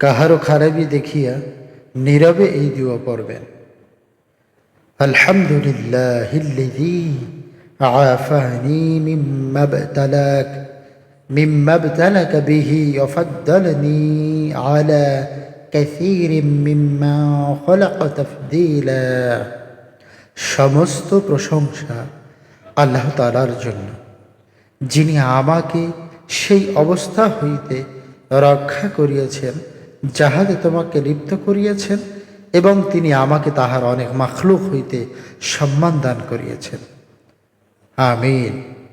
কাহারও খারাপি দেখিয়া নীরবে এই দুয়া পড়বেন আলহামদুলিল্লাহ عافاني مما ابتلاك مما ابتلك به وفضلني على كثير مما خلق تفضيلا সমস্ত প্রশংসা আল্লাহ তালার জন্য যিনি আমাকে সেই অবস্থা হইতে রক্ষা করিয়াছেন যাহাতে তোমাকে লিপ্ত করিয়াছেন এবং তিনি আমাকে তাহার অনেক মাখলুক হইতে সম্মান দান করিয়াছেন। আমিন।